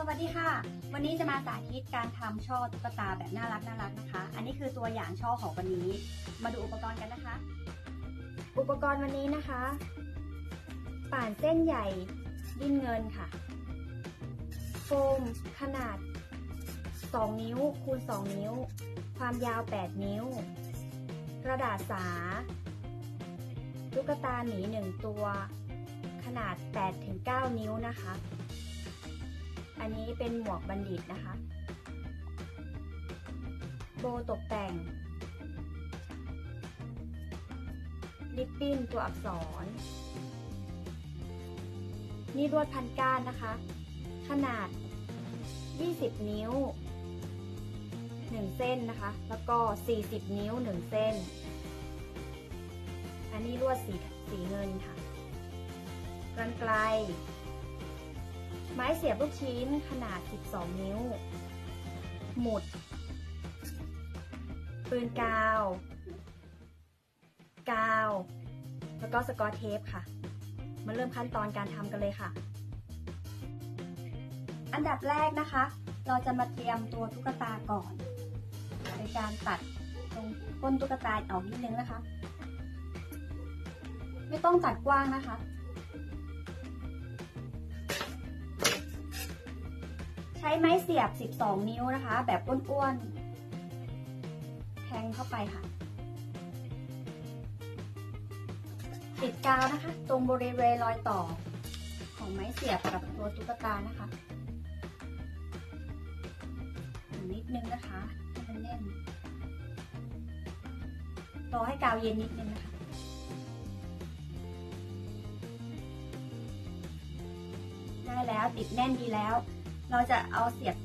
สวัสดีค่ะ วันนี้จะมาสาธิตการทำช่อตุ๊กตาแบบน่ารักน่ารักนะคะ อันนี้คือตัวอย่างช่อของวันนี้ มาดูอุปกรณ์กันนะคะ อุปกรณ์วันนี้นะคะ ป่านเส้นใหญ่ดินเงินค่ะ โฟมขนาด 2 นิ้วคูณ 2 นิ้ว ความยาว 8 นิ้ว กระดาษสาตุ๊กตาหมีหนึ่งตัว ขนาด 8-9 นิ้วนะคะ อันนี้เป็นหมวกบัณฑิตนะคะ โบตกแต่ง ลิปปิ้นตัวอักษร นี่ลวดพันก้านนะคะ ขนาด 20 นิ้ว 1 เส้นนะคะ แล้วก็ 40 นิ้ว 1 เส้น อันนี้ลวดสีสีเงินค่ะกรรไกร ไม้เสียบลูกชิ้นขนาด 12 นิ้ว หมุด ปืนกาว กาว แล้วก็สกอตเทปค่ะ มาเริ่มขั้นตอนการทำกันเลยค่ะ อันดับแรกนะคะ เราจะมาเตรียมตัวตุ๊กตาก่อนโดยการตัดตรงก้นตุ๊กตาออกนิดนึงนะคะ ไม่ต้องตัดกว้างนะคะ ช้ไม้เสียบ 12 นิ้วนะคะ แบบอ้วนๆ แทงเข้าไปค่ะ ติดกาวนะคะ ตรงบริเวณรอยต่อ ของไม้เสียบกับตัวตุ๊กตานะคะนิดนึงนะคะให้มันแน่นรอให้กาวเย็นนิดนึงนะคะได้แล้วติดแน่นดีแล้ว เราจะเอาเสียบ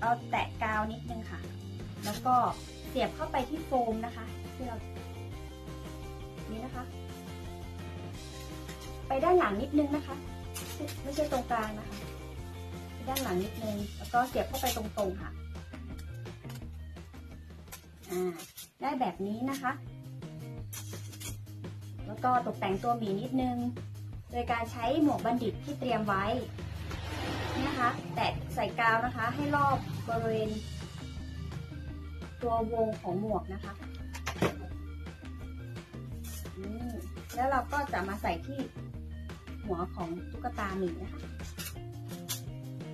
เอาแตะกาวนิดนึงค่ะ แล้วก็เสียบเข้าไปที่โฟมนะคะ ที่เรา นี่นะคะ ไปด้านหลังนิดนึงนะคะ ไม่ใช่ตรงกลางนะคะ ไปด้านหลังนิดนึง แล้วก็เสียบเข้าไปตรงๆค่ะ อ่า ได้แบบนี้นะคะ แล้วก็ตกแต่งตัวหมีนิดนึง โดยการใช้หมวกบัณฑิตที่เตรียมไว้นี่นะคะ ใส่กาวนะคะ ให้รอบบริเวณ ตัววงของหมวกนะคะนี่แล้วเราก็จะมาใส่ที่หัวของตุ๊กตาหมีนะคะ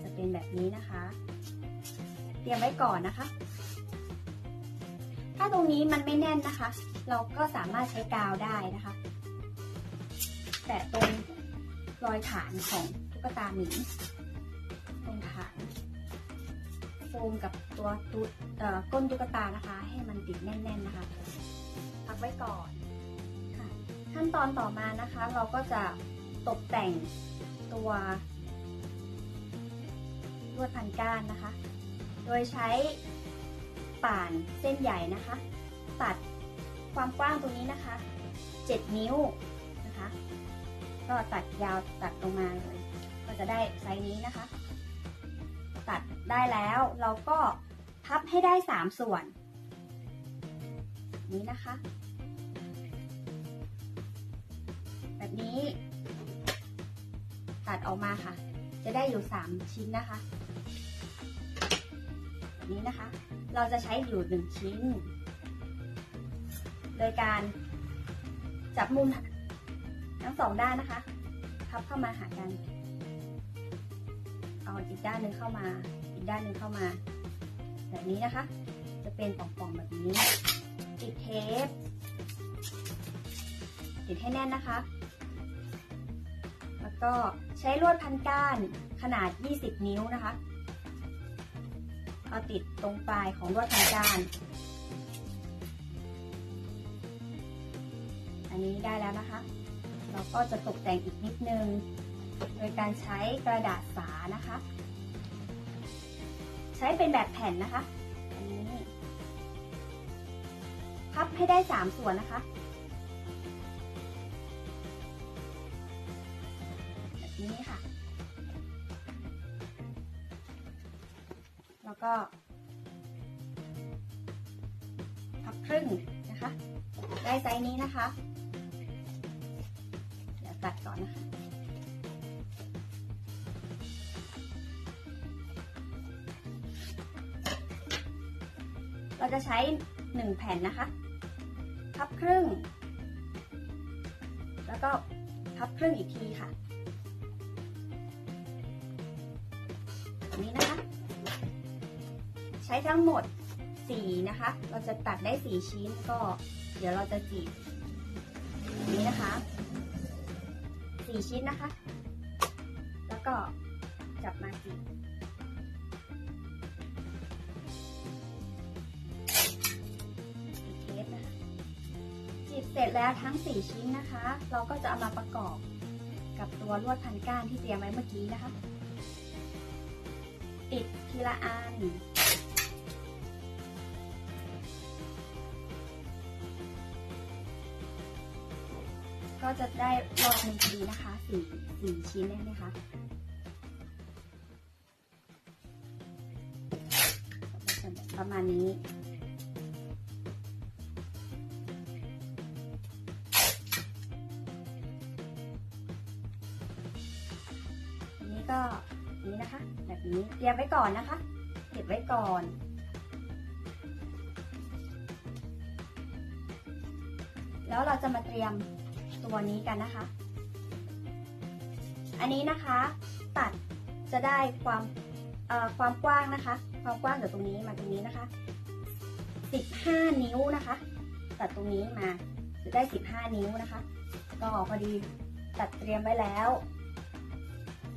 จะเป็นแบบนี้นะคะ เตรียมไว้ก่อนนะคะ ถ้าตรงนี้มันไม่แน่นนะคะ เราก็สามารถใช้กาวได้นะคะ แตะตรงรอยฐานของตุ๊กตาหมี มกับตัวตุ๊ดก้นตุ๊กตานะคะ ให้มันติดแน่น ๆนะคะ พักไว้ก่อนค่ะขั้นตอนต่อมานะคะ เราก็จะตกแต่งตัวลวดพันก้านนะคะ โดยใช้ป่านเส้นใหญ่นะคะ ตัดความกว้างตรงนี้นะคะ 7 นิ้วนะคะ ก็ตัดยาวตัดลงมาเลย ก็จะได้ไซส์นี้นะคะ ตัด ได้แล้ว เราก็พับให้ได้ 3 ส่วน นี้นะคะ แบบนี้ตัดออกมาค่ะ จะได้อยู่ 3 ชิ้นนะคะแบบนี้นะคะ เราจะใช้อยู่ 1 ชิ้น โดยการจับมุมทั้งสองด้านนะคะ พับเข้ามาหากัน เอาอีกด้านหนึ่งเข้ามา ด้านหนึ่งเข้ามา แบบนี้นะคะ จะเป็นป่องๆแบบนี้ ติดเทป ติดให้แน่นนะคะ แล้วก็ใช้ลวดพันก้านขนาด 20 นิ้วนะคะเอาติดตรงปลายของลวดพันก้าน อันนี้ได้แล้วนะคะ เราก็จะตกแต่งอีกนิดนึง โดยการใช้กระดาษสานะคะ ใช้เป็นแบบแผ่นนะคะ อันนี้ พับให้ได้3ส่วนนะคะ แบบนี้ค่ะ แล้วก็ พับครึ่งนะคะ ได้ไซส์นี้นะคะ เดี๋ยวตัดก่อนนะคะ จะใช้หนึ่งแผ่นนะคะ พับครึ่ง แล้วก็พับครึ่งอีกทีค่ะแบบนี้นะคะ ใช้ทั้งหมดสี่นะคะ เราจะตัดได้สี่ชิ้นก็ เดี๋ยวเราจะจีบนี้นะคะสี่ชิ้นนะคะ แล้วก็จับมาจีบ จแล้วทั้ง 4 ชิ้นนะคะ เราก็จะเอามาประกอบกับตัวลวดพันก้านที่เตรียมไว้เมื่อกี้นะคะ ติดทีละอันก็จะได้รอบหนึ่งดีนะคะสี่สี่ชิ้นได้ไหมคะประมาณนี้ นี้นะคะ แบบนี้เตรียมไว้ก่อนนะคะ เก็บไว้ก่อนแล้วเราจะมาเตรียมตัวนี้กันนะคะ อันนี้นะคะ ตัดจะได้ความความกว้างนะคะ ความกว้างจากตรงนี้มาตรงนี้นะคะ 15 นิ้วนะคะ ตัดตรงนี้มาจะได้ 15 นิ้วนะคะ ก็พอดีตัดเตรียมไว้แล้ว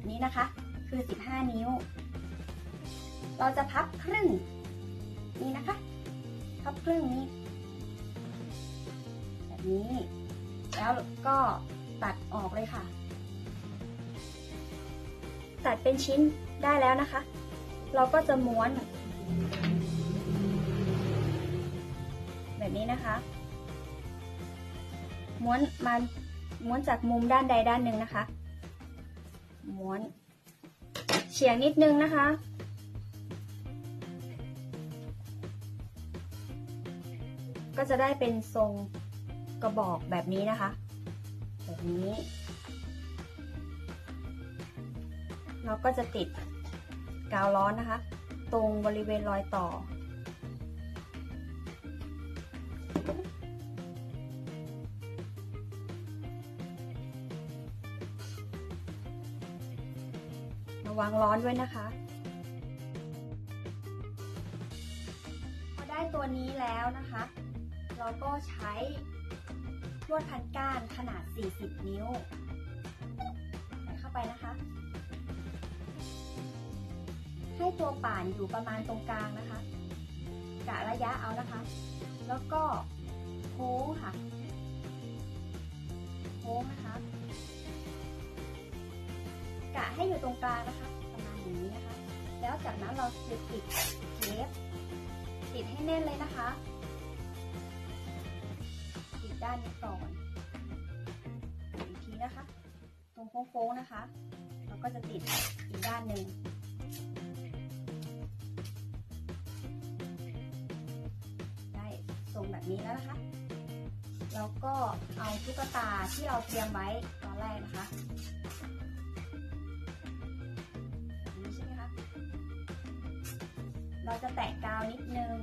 นี้นะคะ คือ 15 นิ้ว เราจะพับครึ่งนี่นะคะ พับครึ่งนี้ แบบนี้ แล้วก็ตัดออกเลยค่ะ ตัดเป็นชิ้นได้แล้วนะคะ เราก็จะม้วน แบบนี้นะคะ ม้วนมาม้วนจากมุมด้านใดด้านหนึ่งนะคะ ม้วน ฉียงนิดนึงนะคะ ก็จะได้เป็นทรงกระบอกแบบนี้นะคะ แบบนี้ เราก็จะติดกาวร้อนนะคะ ตรงบริเวณรอยต่อ วังร้อนด้วยนะคะ พอได้ตัวนี้แล้วนะคะ เราก็ใช้ลวดพันก้านขนาด 40 นิ้วใส่เข้าไปนะคะ ให้ตัวป่านอยู่ประมาณตรงกลางนะคะกะระยะเอานะคะ แล้วก็โค้งค่ะโค้งนะคะกะให้อยู่ตรงกลางนะคะ อย่างนี้นะคะ แล้วจากนั้นเราจะติดเทปติดให้แน่นเลยนะคะ ติดด้านนี้ก่อนอีกทีนะคะ ตรงโค้งๆนะคะ เราก็จะติดอีกด้านหนึ่งได้ทรงแบบนี้แล้วนะคะ แล้วก็เอาตุ๊กตาที่เราเตรียมไว้ตอนแรกนะคะ จะแตะกาวนิดนึง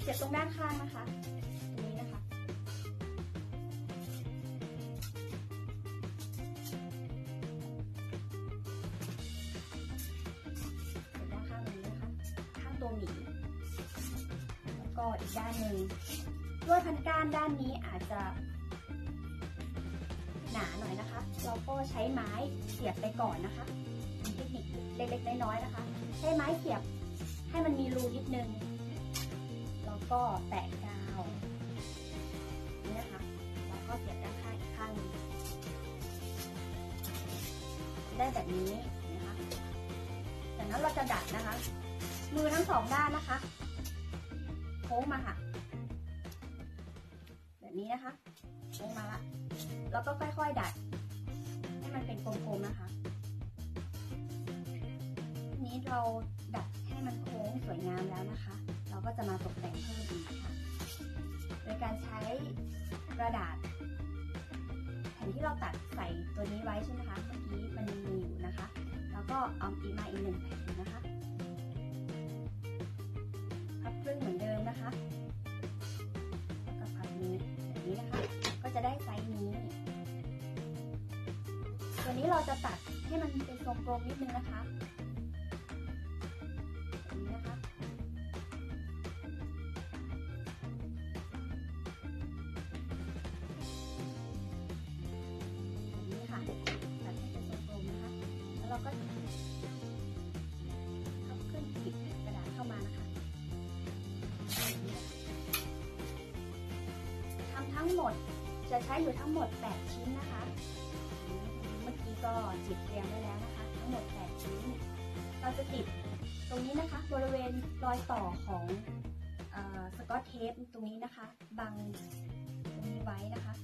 เสียบตรงด้านข้างนะคะ ตรงนี้นะคะ เสียบด้านข้างตรงนี้นะคะ ข้างตัวหมี แล้วก็อีกด้านหนึ่งด้วยพันก้านด้านนี้อาจจะหนาหน่อยนะคะ เราก็ใช้ไม้เสียบไปก่อนนะคะ ล็กๆน้อยๆนะคะใช้ไม้เสียบให้มันมีรูนิดนึง แล้วก็แตะกาวนี่นะคะแล้วก็เสียบด้านข้างอีกข้างหนึงได้แบบนี้นะคะจากนั้นเราจะดัดนะคะ มือทั้งสองด้านนะคะโค้งมาค่ะแบบนี้นะคะโค้งมาละแล้วก็ค่อยๆดัดให้มันเป็นกลมๆนะคะ นี้เราดัดให้มันโค้งสวยงามแล้วนะคะ เราก็จะมาตกแต่งเพิ่มอีกค่ะ โดยการใช้กระดาษแผ่นที่เราตัดใส่ตัวนี้ไว้ใช่ไหมคะเมื่อกี้มันมีอยู่นะคะ แล้วก็เอาอีกมาอีกหนึ่งแผ่นนะคะครึ่งเหมือนเดิมนะคะแล้วก็พับนี้แบบนี้นะคะ ก็จะได้ไซส์นี้ ตัวนี้เราจะตัดให้มันเป็นทรงกลมนิดนึงนะคะ จะใช้อยู่ทั้งหมด 8 ชิ้นนะคะ เมื่อกี้ก็จิบเตรียมไว้แล้วนะคะ ทั้งหมด 8 ชิ้น เราจะติดตรงนี้นะคะ บริเวณรอยต่อของอสกอตเทปตรงนี้นะคะ บังตรงนี้ไว้นะคะ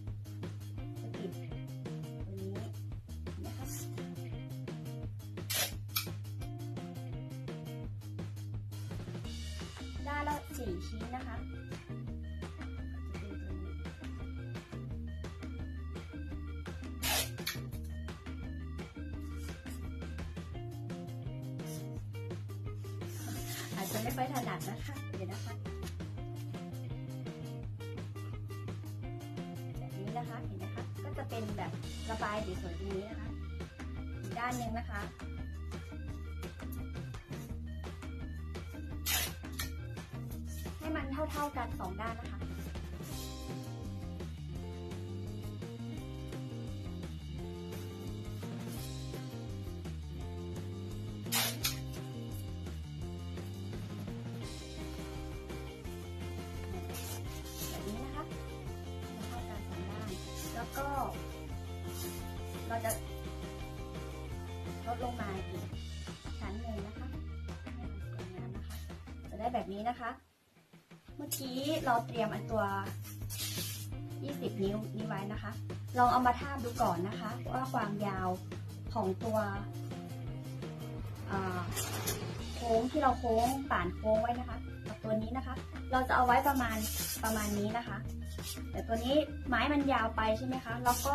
จะติดตรงนี้นะคะด้านละสี่ชิ้นนะคะ ค่อยถนัดนะคะ เดี๋ยวนะคะแบบนี้นะคะเห็นไหมคะก็จะเป็นแบบระบายสวยๆตรงนี้นะคะด้านหนึ่งนะคะให้มันเท่าๆกันสองด้านนะคะ แบบนี้นะคะ เมื่อกี้เราเตรียมอันตัว 20 นิ้วนี้ไว้นะคะ ลองเอามาทาบดูก่อนนะคะ ว่าความยาวของตัวโค้งที่เราโค้งป่านโค้งไว้นะคะกับตัวนี้นะคะ เราจะเอาไว้ประมาณประมาณนี้นะคะ แต่ตัวนี้ไม้มันยาวไปใช่ไหมคะ แล้วก็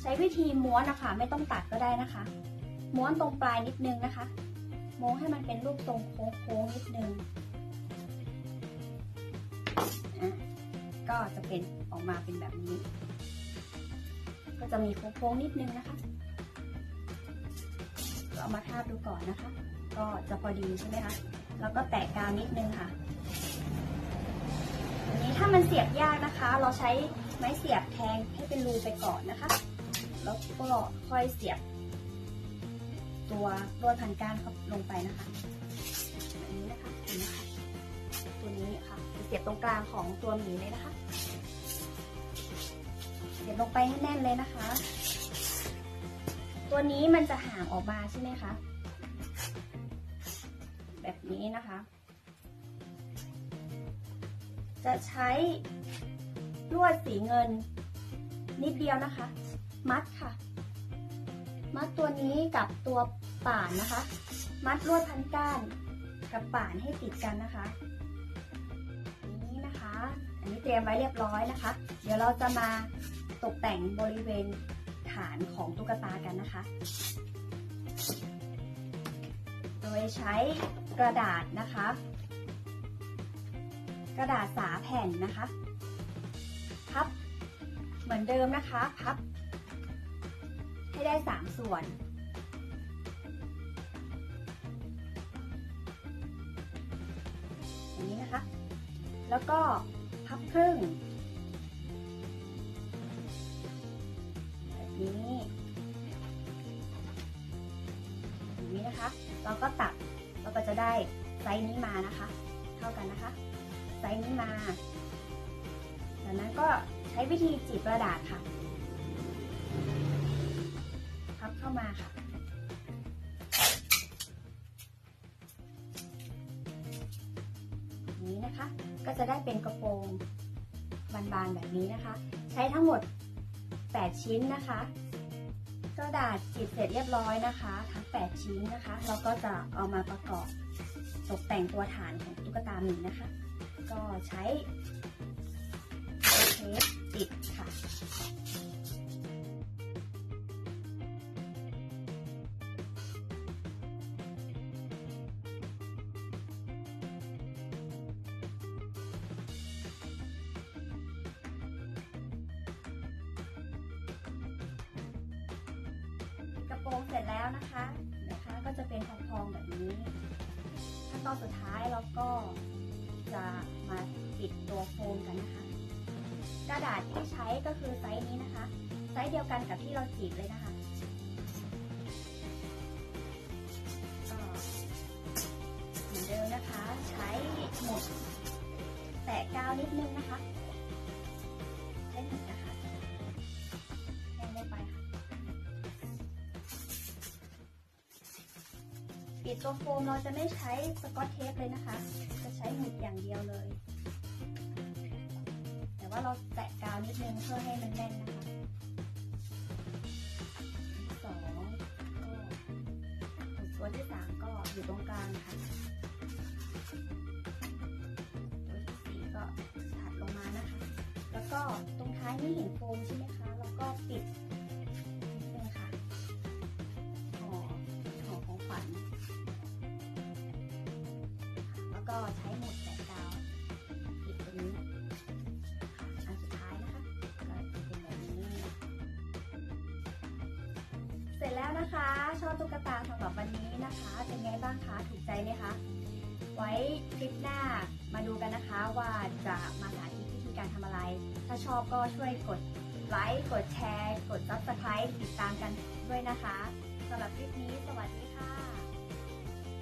ใช้วิธีม้วนนะคะ ไม่ต้องตัดก็ได้นะคะ ม้วนตรงปลายนิดนึงนะคะม้วนให้มันเป็นรูปทรงโค้งๆ ก็จะเป็นออกมาเป็นแบบนี้ ก็จะมีโค้งๆนิดนึงนะคะก็เอามาทาบดูก่อนนะคะ ก็จะพอดีใช่ไหมคะแล้วก็แตะกาวนิดนึงค่ะอันนี้ถ้ามันเสียบยากนะคะ เราใช้ไม้เสียบแทงให้เป็นรูไปก่อนนะคะ แล้วก็ค่อยเสียบ ตัวลวดพันก้านเข้าลงไปนะคะ สียบตรงกลางของตัวหมีเลยนะคะ เสียบลงไปให้แน่นเลยนะคะ ตัวนี้มันจะห่างออกมาใช่ไหมคะ แบบนี้นะคะ จะใช้ลวดสีเงินนิดเดียวนะคะ มัดค่ะ มัดตัวนี้กับตัวป่านนะคะ มัดลวดพันก้านกับป่านให้ติดกันนะคะ รียมไว้เรียบร้อยนะคะ เดี๋ยวเราจะมาตกแต่งบริเวณฐานของตุ๊กตากันนะคะ โดยใช้กระดาษนะคะ กระดาษสาแผ่นนะคะ พับเหมือนเดิมนะคะ พับ ให้ได้สามส่วนอย่างนี้นะคะ แล้วก็ พับครึ่งแบบนี้อย่างนี้นะคะ เราก็ตัดเราก็จะได้ไซส์นี้มานะคะ เท่ากันนะคะ ไซส์นี้มาจากนั้นก็ใช้วิธีจีบกระดาษค่ะ พับเข้ามาค่ะ แบบนี้นะคะ ใช้ทั้งหมด 8 ชิ้นนะคะ กระดาษจีบเสร็จเรียบร้อยนะคะ ทั้ง 8 ชิ้นนะคะ เราก็จะเอามาประกอบตกแต่งตัวฐานของตุ๊กตาหมีนะคะ ก็ใช้เทปติดค่ะ แล้วนะคะนะคะ ก็จะเป็นทองๆแบบนี้ขั้นตอนสุดท้ายเราก็จะมาปิดตัวโฟมกันนะคะ กระดาษที่ใช้ก็คือไซส์นี้นะคะ ไซส์เดียวกันกับที่เราจีบเลยนะคะเหมือนเดิมนะคะ ใช้หมุดแตะกาวนิดนึงนะคะ ปิดตัวโฟมเราจะไม่ใช้สกอตเทปเลยนะคะ จะใช้หมุดอย่างเดียวเลย แต่ว่าเราแตะกาวนิดนึงเพื่อให้มันแน่นนะคะสองก็ตัวที่สามก็อยู่ตรงกลางค่ะตัวที่สี่ก็ถัดลงมานะคะ แล้วก็ตรงท้ายนี่เห็นโฟมใช่ไหมคะ แล้วก็ปิด ตุ๊กตาสำหรับวันนี้นะคะ เป็นไงบ้างคะถูกใจไหมคะ ไว้คลิปหน้ามาดูกันนะคะว่าจะมาสาธิตวิธีการทำอะไร ถ้าชอบก็ช่วยกดไลค์ กดแชร์ กด subscribe ติดตามกันด้วยนะคะสำหรับคลิปนี้สวัสดี